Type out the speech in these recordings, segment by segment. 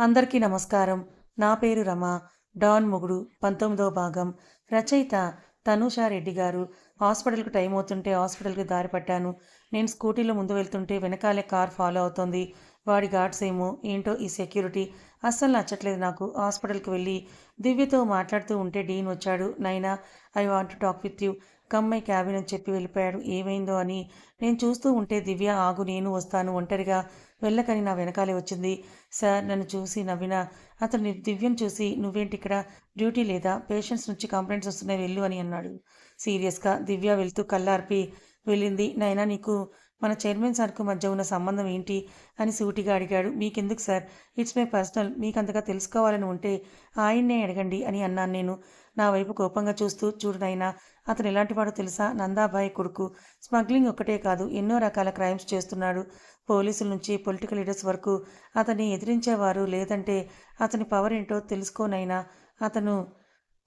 అందరికీ నమస్కారం. నా పేరు రమ. డాన్ మొగుడు పంతొమ్మిదవ భాగం. రచయిత తనూషా రెడ్డి గారు. హాస్పిటల్కి టైం అవుతుంటే హాస్పిటల్కి దారి పట్టాను. నేను స్కూటీలో ముందు వెళ్తుంటే వెనకాలే కార్ ఫాలో అవుతుంది. వాడి గార్డ్స్ ఏమో ఏంటో ఈ సెక్యూరిటీ. అస్సలు నచ్చట్లేదు నాకు. హాస్పిటల్కి వెళ్ళి దివ్యతో మాట్లాడుతూ ఉంటే డీన్ వచ్చాడు. Naina I want to talk with you. Come my cabin అని చెప్పి వెళ్ళిపోయాడు. ఏమైందో అని. నేను చూస్తూ ఉంటే దివ్య ఆగు నేను వస్తాను ఒంటరిగా వెళ్ళకని నా వెనకాలే వచ్చింది. సార్ నన్ను చూసి నవ్విన అతను దివ్యం చూసి నువ్వేంటి ఇక్కడ? డ్యూటీ లేదా? పేషెంట్స్ నుంచి కంప్లైంట్స్ వస్తున్నాయి వెళ్ళు అని అన్నాడు. సీరియస్గా దివ్య వెళ్తూ కళ్ళార్పి వెళ్ళింది. నైనా నీకు మన చైర్మన్ సార్కు మధ్య ఉన్న సంబంధం ఏంటి? అని సూటిగా అడిగాడు. మీకెందుకు సార్? It's my personal. మీకు అంతగా తెలుసుకోవాలని ఉంటే ఆయన్నే అడగండి అని అన్నాను నేను. నా వైపు కోపంగా చూస్తూ చూడు నైనా అతను ఎలాంటివాడో తెలుసా? నందాబాయి కొడుకు. స్మగ్లింగ్ ఒక్కటే కాదు ఎన్నో రకాల క్రైమ్స్ చేస్తున్నాడు. పోలీసుల నుంచి పొలిటికల్ లీడర్స్ వరకు అతన్ని ఎదిరించేవారు లేదంటే అతని పవర్ ఏంటో తెలుసుకోనైనా అతను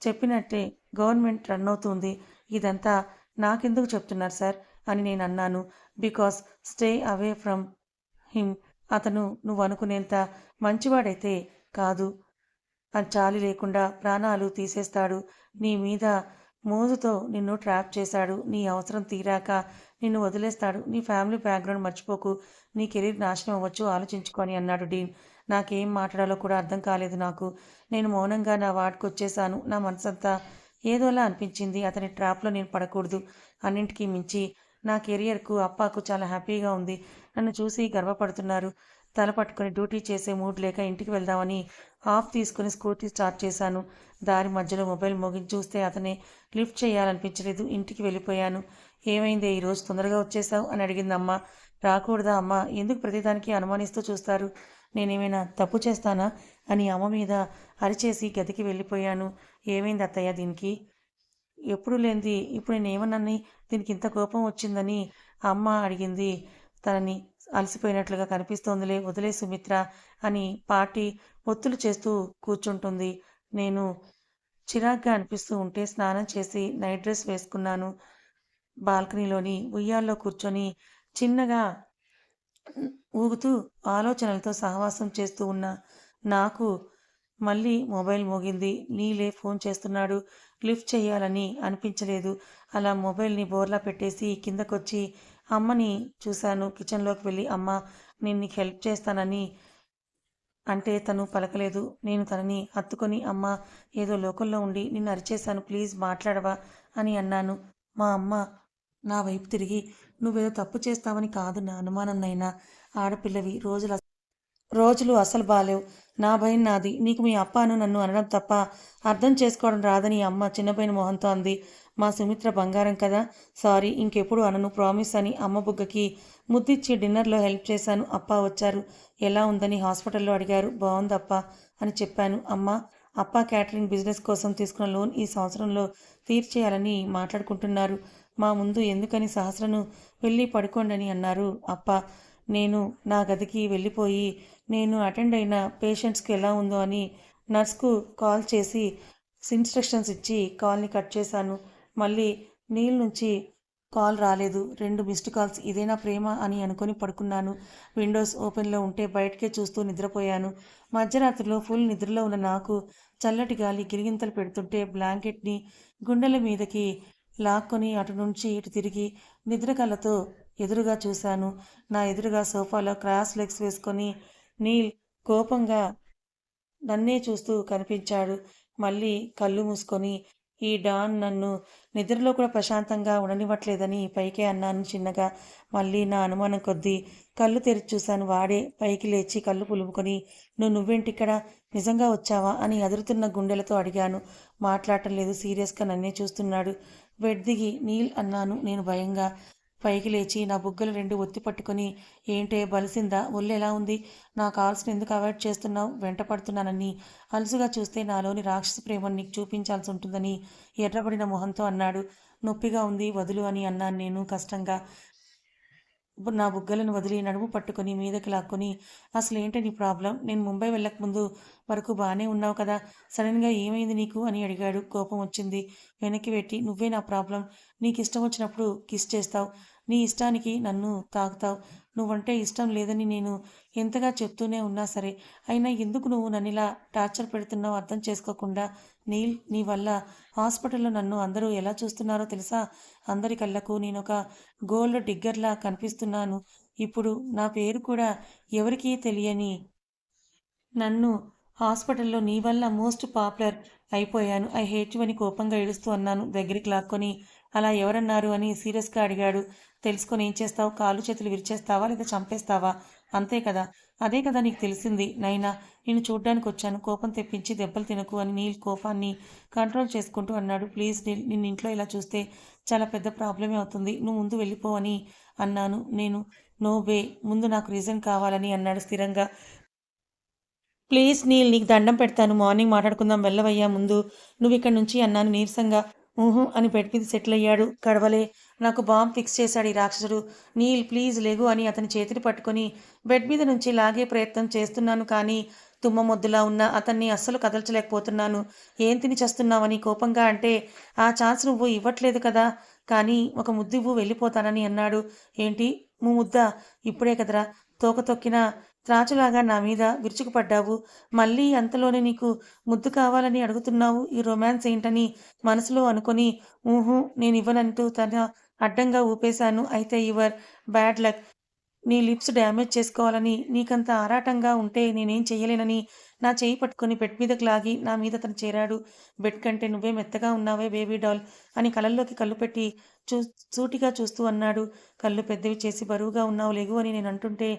చెప్పినట్టే గవర్నమెంట్ రన్ అవుతుంది. ఇదంతా నాకెందుకు చెప్తున్నారు సార్? అని నేను అన్నాను. Because stay away from him. అతను నువ్వు అనుకునేంత మంచివాడైతే కాదు. అది చాలి లేకుండా ప్రాణాలు తీసేస్తాడు. నీ మీద మోజుతో నిన్ను ట్రాప్ చేశాడు. నీ అవసరం తీరాక నిన్ను వదిలేస్తాడు. నీ ఫ్యామిలీ బ్యాక్గ్రౌండ్ మర్చిపోకు. నీ కెరీర్ నాశనం అవ్వచ్చు. ఆలోచించుకొని అన్నాడు డీన్. నాకేం మాట్లాడాలో కూడా అర్థం కాలేదు నాకు. నేను మౌనంగా నా వాడికి వచ్చేసాను నా మనసంతా ఏదోలా అనిపించింది. అతని ట్రాప్లో నేను పడకూడదు. అన్నింటికీ మించి నా కెరియర్కు అప్పాకు చాలా హ్యాపీగా ఉంది. నన్ను చూసి గర్వపడుతున్నారు. తల పట్టుకొని డ్యూటీ చేసే మూడ్ లేక ఇంటికి వెళ్దామని ఆఫ్ తీసుకుని స్కూటీ స్టార్ట్ చేశాను. దారి మధ్యలో మొబైల్ మోగించి చూస్తే అతనే లిఫ్ట్ చేయాలనిపించలేదు. ఇంటికి వెళ్ళిపోయాను. ఏమైందే? ఈరోజు తొందరగా వచ్చేసావు? అని అడిగింది అమ్మ రాకూడదా అమ్మ? ఎందుకు ప్రతిదానికి అనుమానిస్తూ చూస్తారు? నేనేమైనా తప్పు చేస్తానా? అని అమ్మ మీద అరిచేసి గదికి వెళ్ళిపోయాను. ఏమైంది అత్తయ్య దీనికి? ఎప్పుడు లేనిది? ఇప్పుడు నేను దీనికి ఇంత కోపం వచ్చిందని అమ్మ అడిగింది. తనని అలసిపోయినట్లుగా కనిపిస్తోందిలే వదిలే సుమిత్ర అని పాటి ఒత్తులు చేస్తూ కూర్చుంటుంది. నేను చిరాగ్గా అనిపిస్తూ ఉంటే స్నానం చేసి నైట్ డ్రెస్ వేసుకున్నాను. బాల్కనీలోని ఉయ్యాల్లో కూర్చొని చిన్నగా ఊగుతూ ఆలోచనలతో సహవాసం చేస్తూ ఉన్న నాకు మళ్ళీ మొబైల్ మోగింది. నీలే ఫోన్ చేస్తున్నాడు. లిఫ్ట్ చేయాలని అనిపించలేదు. అలా మొబైల్ని బోర్లా పెట్టేసి కిందకొచ్చి అమ్మని చూశాను. కిచెన్లోకి వెళ్ళి అమ్మ నేను నీకు హెల్ప్ చేస్తానని అంటే తను పలకలేదు. నేను తనని హత్తుకొని అమ్మ ఏదో లోకల్లో ఉండి నిన్ను అరిచేశాను. ప్లీజ్ మాట్లాడవా అని అన్నాను. మా అమ్మ నా వైపు తిరిగి నువ్వేదో తప్పు చేస్తావని కాదు నా అనుమానం నైనా. ఆడపిల్లవి రోజులు రోజులు అసలు బాలేవు. నా భయం నాది. నీకు మీ అప్పాను నన్ను అనడం తప్ప అర్థం చేసుకోవడం రాదని అమ్మ చిన్నపైన మొహంతో అంది. మా సుమిత్ర బంగారం కదా? సారీ ఇంకెప్పుడు అనను. ప్రామిస్ అని అమ్మ బుగ్గకి ముద్దిచ్చి డిన్నర్లో హెల్ప్ చేశాను. అప్ప వచ్చారు. ఎలా ఉందని హాస్పిటల్లో అడిగారు. బాగుంది అప్ప అని చెప్పాను. అమ్మ అప్ప క్యాటరింగ్ బిజినెస్ కోసం తీసుకున్న లోన్ ఈ సంవత్సరంలో తీర్చేయాలని మాట్లాడుకుంటున్నారు. మా ముందు ఎందుకని సహస్రను వెళ్ళి పడుకోండి అని అన్నారు. అప్ప నేను నా గదికి వెళ్ళిపోయి నేను అటెండ్ అయిన పేషెంట్స్కి ఎలా ఉందో అని నర్స్కు కాల్ చేసి ఇన్స్ట్రక్షన్స్ ఇచ్చి కాల్ని కట్ చేశాను. మళ్ళీ నీళ్ళ నుంచి కాల్ రాలేదు. రెండు మిస్డ్ కాల్స్ ఇదేనా ప్రేమ అని అనుకొని పడుకున్నాను. విండోస్ ఓపెన్లో ఉంటే బయటకే చూస్తూ నిద్రపోయాను. మధ్యరాత్రిలో ఫుల్ నిద్రలో ఉన్న నాకు చల్లటి గాలి గిరిగింతలు పెడుతుంటే బ్లాంకెట్ని గుండెల మీదకి లాక్కొని అటు నుంచి ఇటు తిరిగి నిద్ర ఎదురుగా చూశాను. నా ఎదురుగా సోఫాలో క్రాస్ లెగ్స్ వేసుకొని నీల్ కోపంగా నన్నే చూస్తూ కనిపించాడు. మళ్ళీ కళ్ళు మూసుకొని ఈ డాన్ నన్ను నిద్రలో కూడా ప్రశాంతంగా ఉండనివ్వట్లేదని పైకే అన్నాను చిన్నగా. మళ్ళీ నా అనుమానం కొద్దీ కళ్ళు తెరిచి చూశాను. వాడే పైకి లేచి కళ్ళు పులుముకొని నువ్వు నువ్వేంటిక్కడ? నిజంగా వచ్చావా? అని అదురుతున్న గుండెలతో అడిగాను. మాట్లాడటం లేదు. సీరియస్గా నన్నే చూస్తున్నాడు. బెడ్ దిగి నీల్ అన్నాను నేను భయంగా. పైకి లేచి నా బుగ్గలు రెండు ఒత్తి పట్టుకుని ఏంటే బలిసిందా? ఒళ్ళు ఎలా ఉంది? నా కాల్స్ని ఎందుకు అవాయిడ్ చేస్తున్నావు? వెంట పడుతున్నానని. అలసుగా చూస్తే నాలోని రాక్షస ప్రేమను నీకు చూపించాల్సి ఉంటుందని ఎర్రబడిన మొహంతో అన్నాడు. నొప్పిగా ఉంది వదులు అని అన్నాను నేను కష్టంగా. నా బుగ్గలను వదిలి నడుము పట్టుకొని మీదకి లాక్కొని అసలు ఏంటి నీ ప్రాబ్లం? నేను ముంబై వెళ్ళకముందు వరకు బాగానే ఉన్నావు కదా సడన్గా ఏమైంది నీకు? అని అడిగాడు. కోపం వచ్చింది. వెనక్కి పెట్టి నువ్వే నా ప్రాబ్లం. నీకు ఇష్టం వచ్చినప్పుడు కిస్ చేస్తావు. నీ ఇష్టానికి నన్ను తాగుతావు నువ్వంటే ఇష్టం లేదని నేను ఎంతగా చెప్తూనే ఉన్నా సరే అయినా ఎందుకు నువ్వు నన్ను ఇలా టార్చర్ పెడుతున్నావు అర్థం చేసుకోకుండా నీల్ నీ వల్ల హాస్పిటల్లో నన్ను అందరూ ఎలా చూస్తున్నారో తెలుసా? అందరి కళ్ళకు నేను ఒక గోల్డ్ డిగ్గర్లా కనిపిస్తున్నాను. ఇప్పుడు నా పేరు కూడా ఎవరికీ తెలియని నన్ను హాస్పిటల్లో నీ వల్ల మోస్ట్ పాపులర్ అయిపోయాను. ఐ హేట్ అని కోపంగా ఏడుస్తూ అన్నాను దగ్గరికి లాక్కొని అలా ఎవరన్నారు అని సీరియస్గా అడిగాడు. తెలుసుకొని ఏం చేస్తావు? కాలు చేతులు విరిచేస్తావా? లేదా చంపేస్తావా? అంతే కదా. అదే కదా నీకు తెలిసింది. నైనా నేను చూడ్డానికి వచ్చాను. కోపం తెప్పించి దెబ్బలు తినకు అని నీల్ కోపాన్ని కంట్రోల్ చేసుకుంటూ అన్నాడు. ప్లీజ్ నీల్ నిన్ను ఇంట్లో ఇలా చూస్తే చాలా పెద్ద ప్రాబ్లమే అవుతుంది. నువ్వు ముందు వెళ్ళిపో అని అన్నాను. నేను నో వే. ముందు నాకు రీజన్ కావాలని అన్నాడు స్థిరంగా. ప్లీజ్ నీల్ నీకు దండం పెడతాను. మార్నింగ్ మాట్లాడుకుందాం. వెళ్ళవయ్యా ముందు. నువ్వు ఇక్కడ నుంచి అన్నాను నీరసంగా. ఊహు అని బెడ్ మీద సెటిల్ అయ్యాడు కడవలే నాకు బాంబ్ ఫిక్స్ చేశాడు ఈ రాక్షసుడు. నీల్ ప్లీజ్ లేగు అని అతని చేతిని పట్టుకొని బెడ్ మీద నుంచి లాగే ప్రయత్నం చేస్తున్నాను కానీ తుమ్మ మొద్దులా ఉన్న అతన్ని అస్సలు కదల్చలేకపోతున్నాను. ఏం తిని చేస్తున్నావని కోపంగా అంటే ఆ ఛాన్స్ నువ్వు ఇవ్వట్లేదు కదా. కానీ ఒక ముద్దివ్వు వెళ్ళిపోతానని అన్నాడు. ఏంటి? ముద్ద? ఇప్పుడే కదరా. తోక తొక్కిన త్రాచులాగా నా మీద విరుచుకుపడ్డావు. మళ్ళీ అంతలోనే నీకు ముద్దు కావాలని అడుగుతున్నావు. ఈ రొమాన్స్ ఏంటని మనసులో అనుకొని ఊహు నేను ఇవ్వనంటూ తన అడ్డంగా ఊపేశాను. అయితే యువర్ బ్యాడ్ లక్ నీ లిప్స్ డ్యామేజ్ చేసుకోవాలని నీకంత ఆరాటంగా ఉంటే నేనేం చేయలేనని నా చేయి పట్టుకుని బెడ్ మీదకి లాగి నా మీద తను చేరాడు. బెడ్ కంటే నువ్వే మెత్తగా ఉన్నావే బేబీ డాల్. అని కళ్ళల్లోకి కళ్ళు పెట్టి చూ సూటిగా చూస్తూ అన్నాడు. కళ్ళు పెద్దవి చేసి బరువుగా ఉన్నావు లేగు అని నేను అంటుంటే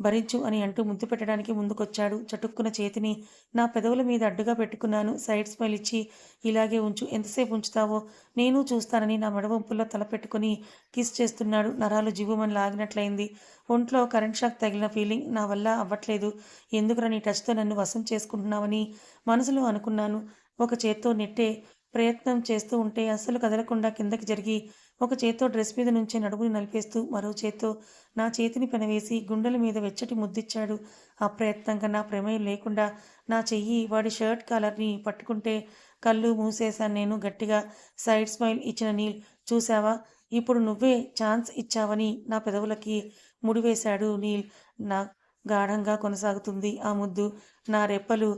భరించు అని అంటూ ముద్దు పెట్టడానికి ముందుకొచ్చాడు. చటుక్కున చేతిని నా పెదవుల మీద అడ్డుగా పెట్టుకున్నాను. సైడ్ స్మైల్ ఇచ్చి ఇలాగే ఉంచు ఎంతసేపు ఉంచుతావో? నేను చూస్తానని నా మెడవంపుల్లో తల పెట్టుకుని కిస్ చేస్తున్నాడు. నరాలు జివ్వుమని లాగినట్లయింది. ఒంట్లో కరెంట్ షాక్ తగిలిన ఫీలింగ్ నా వల్ల అవ్వట్లేదు. ఎందుకురా నీ టచ్తో నన్ను వశం చేసుకుంటున్నావని మనసులో అనుకున్నాను. ఒక చేత్తో నెట్టే ప్రయత్నం చేస్తూ ఉంటే అస్సలు కదలకుండా కిందకి జరిగి ఒక చేత్తో డ్రెస్ మీద నుంచే నడుముని నలిపేస్తూ మరో చేత్తో నా చేతిని పెనవేసి గుండెల మీద వెచ్చటి ముద్దిచ్చాడు. అప్రయత్నంగా నా ప్రమేయం లేకుండా నా చెయ్యి వాడి షర్ట్ కాలర్ని పట్టుకుంటే కళ్ళు మూసేశాను నేను గట్టిగా. సైడ్ స్మైల్ ఇచ్చిన నీల్ చూసావా ఇప్పుడు నువ్వే ఛాన్స్ ఇచ్చావని నా పెదవులకి ముడివేశాడు నీల్. నా గాఢంగా కొనసాగుతుంది ఆ ముద్దు. నా రెప్పలు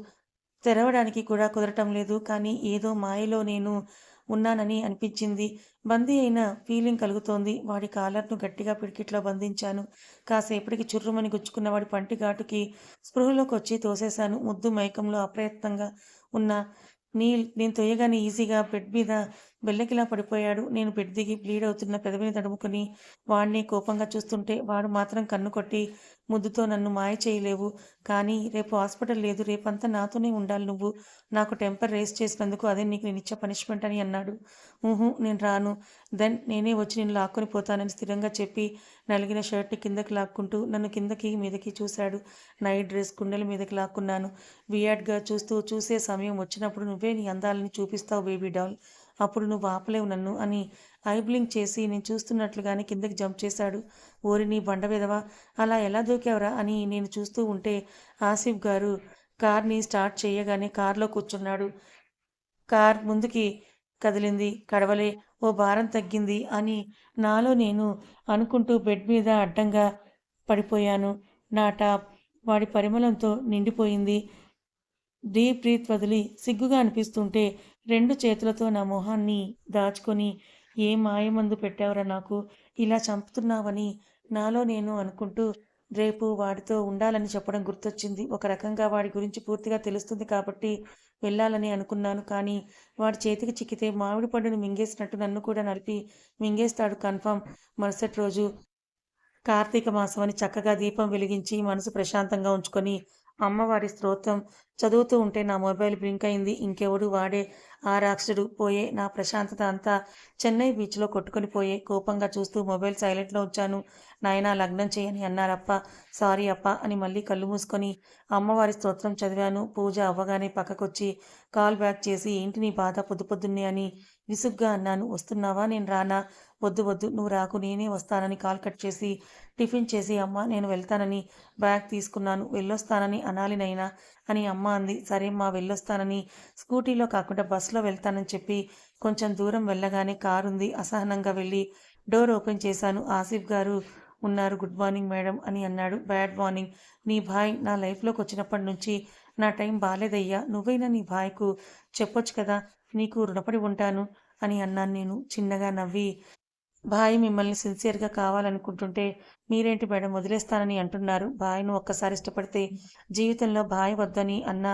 తెరవడానికి కూడా కుదరటం లేదు. కానీ ఏదో మాయలో నేను ఉన్నానని అనిపించింది. బందీ అయిన ఫీలింగ్ కలుగుతోంది. వాడి కాలర్ను గట్టిగా పిడికిట్లో బంధించాను. కాసేపటికి చుర్రుమని గుచ్చుకున్న వాడి పంటి ఘాటుకి స్పృహలోకి వచ్చి తోసేశాను. ముద్దు మైకంలో అప్రయత్నంగా ఉన్న నీల్ నేను తొయ్యగానే ఈజీగా బెడ్ మీద బెల్లకిలా పడిపోయాడు. నేను బెడ్ దిగి బ్లీడ్ అవుతున్న పెదవిని తడుముకుని వాడిని కోపంగా చూస్తుంటే వాడు మాత్రం కన్ను కొట్టి ముద్దుతో నన్ను మాయ చేయలేవు. కానీ రేపు హాస్పిటల్ లేదు. రేపంతా నాతోనే ఉండాలి నువ్వు. నాకు టెంపర్ రేస్ చేసినందుకు అదే నీకు నేను ఇచ్చే పనిష్మెంట్ అని అన్నాడు. ఊహు నేను రాను. దెన్ నేనే వచ్చి నేను లాక్కొని పోతానని స్థిరంగా చెప్పి నలిగిన షర్ట్ని కిందకి లాక్కుంటూ నన్ను కిందకి మీదకి చూశాడు. నైట్ డ్రెస్ కుండల మీదకి లాక్కున్నాను. వియాడ్గా చూస్తూ చూసే సమయం వచ్చినప్పుడు నువ్వే నీ అందాలని చూపిస్తావు బేబీ డాల్. అప్పుడు నువ్వు ఆపలేవు నన్ను అని ఐబ్లింగ్ చేసి నేను చూస్తున్నట్లుగానే కిందకి జంప్ చేశాడు. ఓరి నీ బండ విధవా అలా ఎలా దూకావురా అని నేను చూస్తూ ఉంటే ఆసిఫ్ గారు కార్ని స్టార్ట్ చేయగానే కార్లో కూర్చున్నాడు. కార్ ముందుకి కదిలింది. కడవలే ఓ భారం తగ్గింది అని నాలో నేను అనుకుంటూ బెడ్ మీద అడ్డంగా పడిపోయాను. నా టాప్ వాడి పరిమళంతో నిండిపోయింది. డీప్ బ్రీత్ వదిలి సిగ్గుగా అనిపిస్తుంటే రెండు చేతులతో నా మొహాన్ని దాచుకొని ఏ మాయమందు పెట్టావురా నాకు? ఇలా చంపుతున్నావని నాలో నేను అనుకుంటూ రేపు వాడితో ఉండాలని చెప్పడం గుర్తొచ్చింది. ఒక రకంగా వాడి గురించి పూర్తిగా తెలుస్తుంది కాబట్టి వెళ్ళాలని అనుకున్నాను. కానీ వాడి చేతికి చిక్కితే మామిడి పండును మింగేసినట్టు నన్ను కూడా నలిపి మింగేస్తాడు కన్ఫామ్. మరుసటి రోజు కార్తీక మాసం అని చక్కగా దీపం వెలిగించి మనసు ప్రశాంతంగా ఉంచుకొని అమ్మవారి స్తోత్రం చదువుతూ ఉంటే నా మొబైల్ బ్లింక్ అయింది. ఇంకెవడు వాడే ఆ రాక్షసుడు పోయే నా ప్రశాంతత అంతా చెన్నై బీచ్లో కొట్టుకుని పోయే కోపంగా చూస్తూ మొబైల్ సైలెంట్లో ఉంచాను. నాయనా లగ్నం చేయని అన్నారప్ప. సారీ అప్ప అని మళ్ళీ కళ్ళు మూసుకొని అమ్మవారి స్తోత్రం చదివాను. పూజ అవ్వగానే పక్కకొచ్చి కాల్ బ్యాక్ చేసి ఏంటి నీ బాధ పొద్దు పొద్దున్నే అని విసుగ్గా అన్నాను. వస్తున్నావా? నేను రానా? వద్దు వద్దు. నువ్వు రాకు. నేనే వస్తానని కాల్ కట్ చేసి టిఫిన్ చేసి అమ్మ నేను వెళ్తానని బ్యాగ్ తీసుకున్నాను. వెళ్ళొస్తానని అనాలి నైనా అని అమ్మ అంది. సరే మా వెళ్ళొస్తానని. స్కూటీలో కాకుండా బస్సులో వెళ్తానని చెప్పి కొంచెం దూరం వెళ్ళగానే కారు ఉంది. అసహనంగా వెళ్ళి డోర్ ఓపెన్ చేశాను. ఆసిఫ్ గారు ఉన్నారు. గుడ్ మార్నింగ్ మేడం అని అన్నాడు. Bad morning. నీ భాయ్ నా లైఫ్లోకి వచ్చినప్పటి నుంచి నా టైం బాలేదయ్యా. నువ్వైనా నీ భాయ్కు చెప్పొచ్చు కదా. నీకు రుణపడి ఉంటాను అని అన్నాను నేను. చిన్నగా నవ్వి భాయ్ మిమ్మల్ని సిన్సియర్గా కావాలనుకుంటుంటే మీరేంటి మేడం వదిలేస్తానని అంటున్నారు. భాయ్ను ఒక్కసారి ఇష్టపడితే జీవితంలో భాయ్ వద్దని అన్న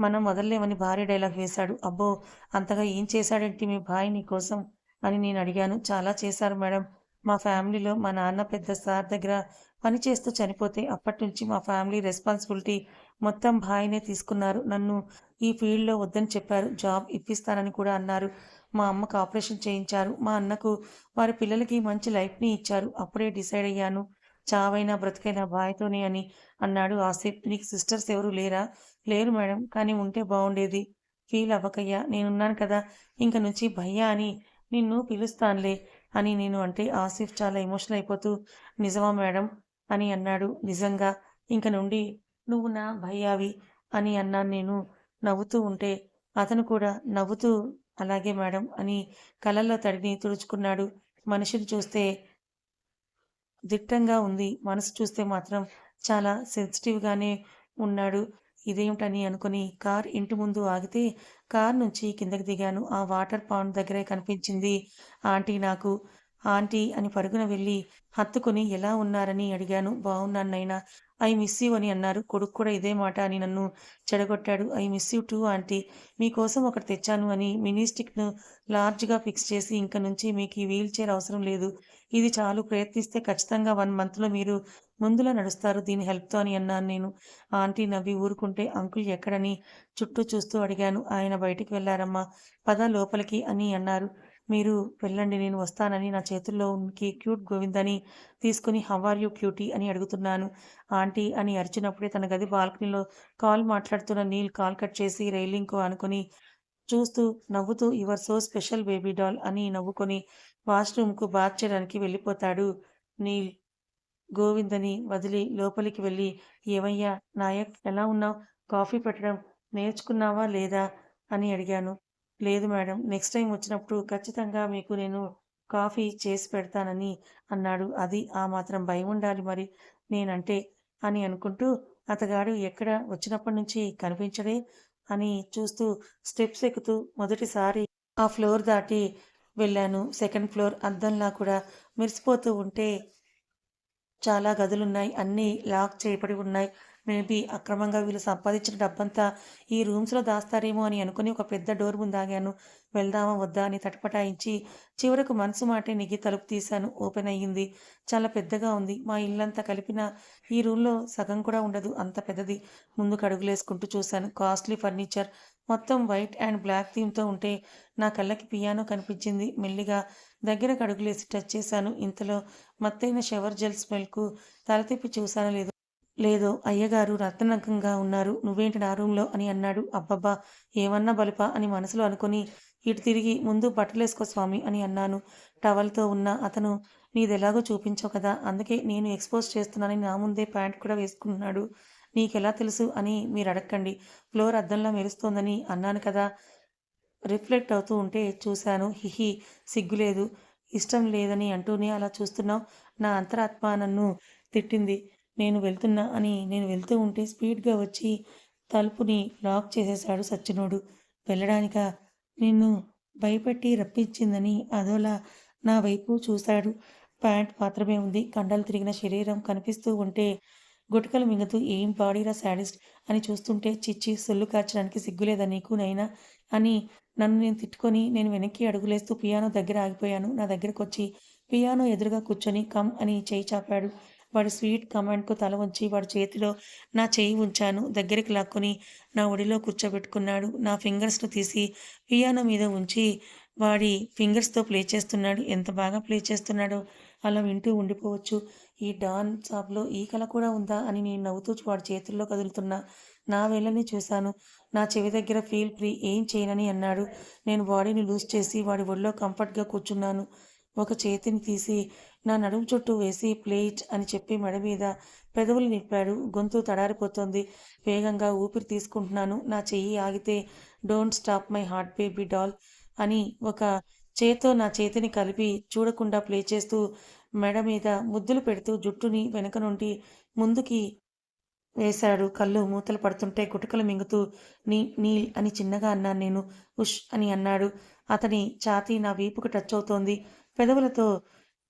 మనం వదలలేమని భార్య డైలాగ్ వేశాడు. అబ్బో అంతగా ఏం చేశాడంటే మీ భాయ్ నీ కోసం అని నేను అడిగాను. చాలా చేశారు మేడం. మా ఫ్యామిలీలో మా నాన్న పెద్ద సార్ దగ్గర పని చేస్తూ చనిపోతే అప్పటి నుంచి మా ఫ్యామిలీ రెస్పాన్సిబిలిటీ మొత్తం భాయ్నే తీసుకున్నారు. నన్ను ఈ ఫీల్డ్లో వద్దని చెప్పారు. జాబ్ ఇప్పిస్తానని కూడా అన్నారు. మా అమ్మకు ఆపరేషన్ చేయించారు. మా అన్నకు వారి పిల్లలకి మంచి లైఫ్ని ఇచ్చారు. అప్పుడే డిసైడ్ అయ్యాను. చావైనా బ్రతికైనా బాయ్తోనే అని అన్నాడు ఆసిఫ్. నీకు సిస్టర్స్ ఎవరు లేరా? లేరు మేడం కానీ ఉంటే బాగుండేది ఫీల్ అవ్వకయ్యా. నేనున్నాను కదా. ఇంక నుంచి భయ్యా అని నిన్ను పిలుస్తానులే అని నేను అంటే ఆసిఫ్ చాలా ఎమోషనల్ అయిపోతూ నిజమా మేడం? అని అన్నాడు. నిజంగా ఇంక నుండి నువ్వు నా భయ్యావి అని అన్నాను నేను. నవ్వుతూ ఉంటే అతను కూడా నవ్వుతూ అలాగే మేడం అని కళ్ళల్లో తడిని తుడుచుకున్నాడు. మనిషిని చూస్తే దిట్టంగా ఉంది. మనసు చూస్తే మాత్రం చాలా సెన్సిటివ్గానే ఉన్నాడు. ఇదేమిటని అనుకుని కార్ ఇంటి ముందు ఆగితే కార్ నుంచి కిందకి దిగాను. ఆ వాటర్ పాండ్ దగ్గరే కనిపించింది. ఆంటీ నాకు ఆంటీ అని పరుగున వెళ్ళి హత్తుకుని ఎలా ఉన్నారని అడిగాను. బాగున్నాను నైనా. ఐ మిస్ యూ అని అన్నారు. కొడుకు కూడా ఇదే మాట అని నన్ను చెడగొట్టాడు. I miss you too aunty. మీకోసం ఒకటి తెచ్చాను అని మినీ స్టిక్ను లార్జ్గా ఫిక్స్ చేసి ఇంక నుంచి మీకు ఈ వీల్ చైర్ అవసరం లేదు. ఇది చాలు. ప్రయత్నిస్తే ఖచ్చితంగా వన్ మంత్లో మీరు ముందులో నడుస్తారు. దీని హెల్ప్తో అని అన్నాను నేను. ఆంటీ నవ్వి ఊరుకుంటే అంకుల్ ఎక్కడని చుట్టూ చూస్తూ అడిగాను. ఆయన బయటికి వెళ్ళారమ్మా పద లోపలికి అని అన్నారు. మీరు వెళ్ళండి నేను వస్తానని నా చేతుల్లో ఉనికి క్యూట్ గోవిందని తీసుకుని హవార్ యూ క్యూటీ? అని అడుగుతున్నాను. ఆంటీ అని అరిచినప్పుడే తన గది బాల్కనీలో కాల్ మాట్లాడుతున్న నీల్ కాల్ కట్ చేసి రైలింగ్కు అనుకుని చూస్తూ నవ్వుతూ your so special baby doll అని నవ్వుకొని వాష్రూమ్కు బాత్ చేయడానికి వెళ్ళిపోతాడు నీల్. గోవిందని వదిలి లోపలికి వెళ్ళి ఏమయ్యా నాయక్ ఎలా ఉన్నావు? కాఫీ పెట్టడం నేర్చుకున్నావా లేదా? అని అడిగాను. లేదు మేడం నెక్స్ట్ టైం వచ్చినప్పుడు ఖచ్చితంగా మీకు నేను కాఫీ చేసి పెడతానని అన్నాడు. అది ఆ మాత్రం భయం ఉండాలి మరి నేనంటే అని అనుకుంటూ అతగాడు ఎక్కడ వచ్చినప్పటి నుంచి కనిపించడే అని చూస్తూ స్టెప్స్ ఎక్కుతూ మొదటిసారి ఆ ఫ్లోర్ దాటి వెళ్ళాను. సెకండ్ ఫ్లోర్ అద్దంలా కూడా మెరిసిపోతూ ఉంటే చాలా గదులున్నాయి. అన్నీ లాక్ చేయబడి ఉన్నాయి. మేబీ అక్రమంగా వీళ్ళు సంపాదించిన డబ్బంతా ఈ రూమ్స్లో దాస్తారేమో అని అనుకుని ఒక పెద్ద డోర్ ముందాగాను. వెళ్దామా వద్దా అని తటపటాయించి చివరకు మనసు మాటే నిగి తలుపు తీశాను. ఓపెన్ అయ్యింది. చాలా పెద్దగా ఉంది. మా ఇల్లంతా కలిపిన ఈ రూమ్లో సగం కూడా ఉండదు. అంత పెద్దది. ముందుకు అడుగులేసుకుంటూ చూశాను. Costly furniture. మొత్తం వైట్ అండ్ బ్లాక్ థీమ్తో ఉంటే నా కళ్ళకి పియానో కనిపించింది. మెల్లిగా దగ్గర కడుగులేసి టచ్ చేశాను. ఇంతలో మత్తైన షవర్ జెల్ స్మెల్కు తల తిప్పి చూశాను లేదు లేదో అయ్యగారు రత్నకంగా ఉన్నారు. నువ్వేంటి నా రూంలో అని అన్నాడు. అబ్బబ్బా ఏమన్నా బలుపా అని మనసులో అనుకుని ఇటు తిరిగి ముందు బట్టలేసుకో స్వామి అని అన్నాను. టవల్తో ఉన్న అతను నీదెలాగో చూపించావు కదా అందుకే నేను ఎక్స్పోజ్ చేస్తున్నానని నా ముందే ప్యాంట్ కూడా వేసుకున్నాడు. నీకెలా తెలుసు అని మీరు అడగండి ఫ్లోర్ అద్దంలా మెరుస్తోందని అన్నాను కదా. రిఫ్లెక్ట్ అవుతూ ఉంటే చూశాను. హిహి సిగ్గులేదు. ఇష్టం లేదని అంటూనే అలా చూస్తున్నావు. నా అంతరాత్మ నన్ను తిట్టింది. నేను వెళ్తున్నా అని నేను వెళ్తూ ఉంటే స్పీడ్గా వచ్చి తలుపుని లాక్ చేసేశాడు సచ్చినోడు. వెళ్ళడానిక? నిన్ను భయపెట్టి రప్పించిందని అదోలా నా వైపు చూశాడు. ప్యాంట్ మాత్రమే ఉంది. కండలు తిరిగిన శరీరం కనిపిస్తూ ఉంటే గుటకలు మింగుతూ ఏం బాడీరా శాడిస్ట్ అని చూస్తుంటే చిచ్చి సొల్లు కాచడానికి సిగ్గులేదా నీకు నైనా అని నన్ను నేను తిట్టుకొని నేను వెనక్కి అడుగులేస్తూ పియానో దగ్గర ఆగిపోయాను. నా దగ్గరకు వచ్చి పియానో ఎదురుగా కూర్చొని కమ్ అని చేయి చాపాడు. వాడి స్వీట్ కమాండ్కు తల ఉంచి వాడి చేతిలో నా చేయి ఉంచాను. దగ్గరికి లాక్కొని నా ఒడిలో కూర్చోబెట్టుకున్నాడు. నా ఫింగర్స్ను తీసి పియానో మీద ఉంచి వాడి ఫింగర్స్తో ప్లే చేస్తున్నాడు. ఎంత బాగా ప్లే చేస్తున్నాడో అలా వింటూ ఉండిపోవచ్చు. ఈ డాన్ షాప్లో ఈ కళ కూడా ఉందా అని నేను నవ్వుతూ వాడి చేతుల్లో కదులుతున్నా. నా వేళ్ళని చూశాను. నా చెవి దగ్గర ఫీల్ ఫ్రీ ఏం చేయనని అన్నాడు. నేను బాడీని లూజ్ చేసి వాడి ఒళ్ళో కంఫర్ట్గా కూర్చున్నాను. ఒక చేతిని తీసి నా నడుము చుట్టూ వేసి ప్లేట్ అని చెప్పి మెడ మీద పెదవులు నిప్పాడు. గొంతు తడారిపోతోంది. వేగంగా ఊపిరి తీసుకుంటున్నాను. నా చెయ్యి ఆగితే don't stop my heart baby doll అని ఒక చేత్తో నా చేతిని కలిపి చూడకుండా ప్లే చేస్తూ మెడ మీద ముద్దులు పెడుతూ జుట్టుని వెనుక నుండి ముందుకి వేశాడు. కళ్ళు మూతలు పడుతుంటే గుటకలు మింగుతూ నీ నీల్ అని చిన్నగా అన్నాను నేను. ఉష్ అని అన్నాడు. అతని ఛాతీ నా వీపుకు టచ్ అవుతోంది. పెదవులతో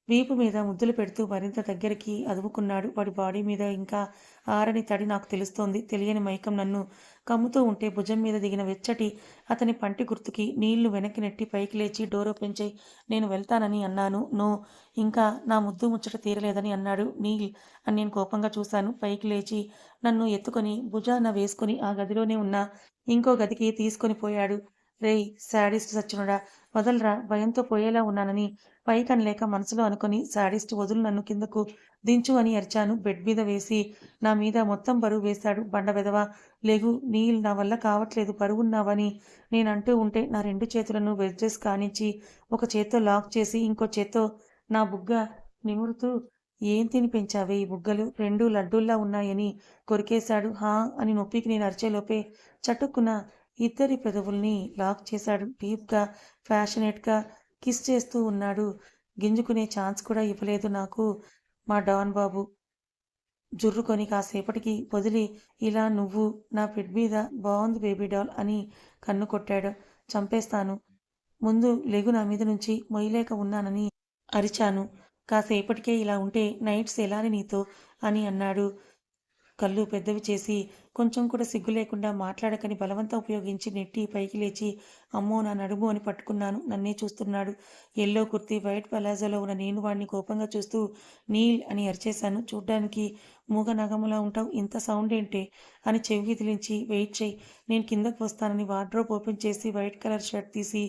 వీపు మీద ముద్దులు పెడుతూ మరింత దగ్గరికి అదుముకున్నాడు. వాడి బాడీ మీద ఇంకా ఆరని తడి నాకు తెలుస్తోంది. తెలియని మైకం నన్ను కమ్ముతూ ఉంటే భుజం మీద దిగిన వెచ్చటి అతని పంటి గుర్తుకి నీళ్ళు వెనక్కి నెట్టి పైకి లేచి డోర్ ఓపెన్ చేయి. నేను వెళ్తానని అన్నాను. నో ఇంకా నా ముద్దు ముచ్చట తీరలేదని అన్నాడు. నీల్ అని నేను కోపంగా చూశాను. పైకి లేచి నన్ను ఎత్తుకొని భుజాన వేసుకొని ఆ గదిలోనే ఉన్న ఇంకో గదికి తీసుకొని పోయాడు. రేయ్ శాడిస్ట్ సచ్చినుడా వదలరా. భయంతో పోయేలా ఉన్నానని పైకనలేక మనసులో అనుకొని శాడిస్ట్ వదులు నన్ను కిందకు దించు అని అరిచాను. బెడ్ మీద వేసి నా మీద మొత్తం బరువు వేశాడు. బండ వెదవ లేగు నీళ్ళు నా వల్ల కావట్లేదు. బరువున్నావని నేనంటూ ఉంటే నా రెండు చేతులను వెజ్జెస్ కానిచ్చి ఒక చేత్తో లాక్ చేసి ఇంకో చేత్తో నా బుగ్గ నిమురుతూ ఏం తిని పెంచావే? ఈ బుగ్గలు రెండు లడ్డూల్లా ఉన్నాయని కొరికేశాడు. హా అని నొప్పికి నేను అరిచేలోపే చటుక్కున ఇద్దరి పెదవుల్ని లాక్ చేశాడు. డీప్గా ఫ్యాషనేట్గా కిస్ చేస్తూ ఉన్నాడు. గింజుకునే ఛాన్స్ కూడా ఇవ్వలేదు నాకు. మా డాన్ బాబు జుర్రుకొని కాసేపటికి వదిలి ఇలా నువ్వు నా పిడ్ మీద బాగుంది బేబీ డాల్ అని కన్ను కొట్టాడు. చంపేస్తాను. ముందు లెగు నా మీద నుంచి మొయ్యలేక ఉన్నానని అరిచాను. కాసేపటికే ఇలా ఉంటే నైట్స్ ఎలాని నీతో అని అన్నాడు. కళ్ళు పెద్దవి చేసి కొంచెం కూడా సిగ్గు లేకుండా మాట్లాడకని బలవంతం ఉపయోగించి నెట్టి పైకి లేచి అమ్మో నా నడుము అని పట్టుకున్నాను నన్నే చూస్తున్నాడు. ఎల్లో కుర్తి వైట్ పలాజాలో ఉన్న నేను వాడిని కోపంగా చూస్తూ నీల్ అని అరిచేశాను. చూడ్డానికి మూగ నగములా ఉంటావు ఇంత సౌండ్ ఏంటే? అని చెవి విదిలించి వెయిట్ చేయి నేను కిందకు వస్తానని వార్డ్రోబ్ ఓపెన్ చేసి వైట్ కలర్ షర్ట్ తీసి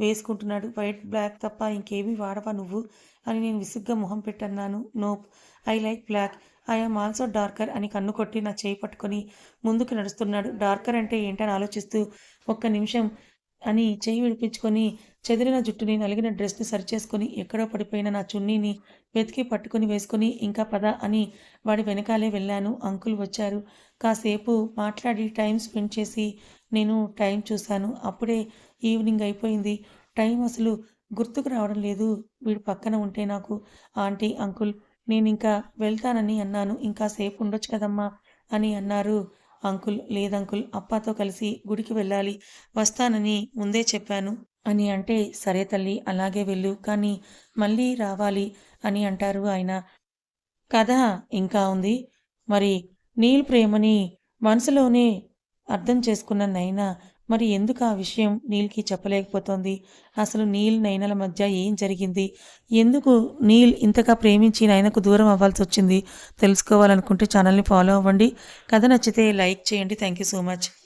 వేసుకుంటున్నాడు. వైట్ బ్లాక్ తప్ప ఇంకేమీ వాడవా నువ్వు? అని నేను విసుగ్గా మొహం పెట్టన్నాను. Nope I like black. I'm also darker అని కన్ను కొట్టి నా చేయి పట్టుకొని ముందుకు నడుస్తున్నాడు. డార్కర్ అంటే ఏంటని ఆలోచిస్తూ ఒక్క నిమిషం అని చేయి విడిపించుకొని చెదిరిన జుట్టుని నలిగిన డ్రెస్ని సరిచేసుకొని ఎక్కడో పడిపోయిన నా చున్నీని వెతికి పట్టుకొని వేసుకొని ఇంకా పద అని వాడి వెనకాలే వెళ్ళాను. అంకుల్ వచ్చారు. కాసేపు మాట్లాడి టైం స్పెండ్ చేసి నేను టైం చూశాను. అప్పుడే ఈవినింగ్ అయిపోయింది. టైం అసలు గుర్తుకు రావడం లేదు. వీడు పక్కన ఉంటే నాకు ఆంటీ అంకుల్ నేను ఇంకా వెళ్తానని అన్నాను. ఇంకా సేపు ఉండొచ్చు కదమ్మా అని అన్నారు. అంకుల్ లేదంకుల్ అప్పాతో కలిసి గుడికి వెళ్ళాలి. వస్తానని ముందే చెప్పాను. అని అంటే సరే తల్లి అలాగే వెళ్ళు. కానీ మళ్ళీ రావాలి అని అంటారు ఆయన. కథ ఇంకా ఉంది. మరి నీల్ ప్రేమని మనసులోనే అర్థం చేసుకున్న నైనా మరి ఎందుకు ఆ విషయం నీల్కి చెప్పలేకపోతోంది? అసలు నీల్ నైనల మధ్య ఏం జరిగింది? ఎందుకు నీల్ ఇంతగా ప్రేమించి నైనకు దూరం అవ్వాల్సి వచ్చింది? తెలుసుకోవాలనుకుంటే ఛానల్ని ఫాలో అవ్వండి. కథ నచ్చితే లైక్ చేయండి. Thank you so much.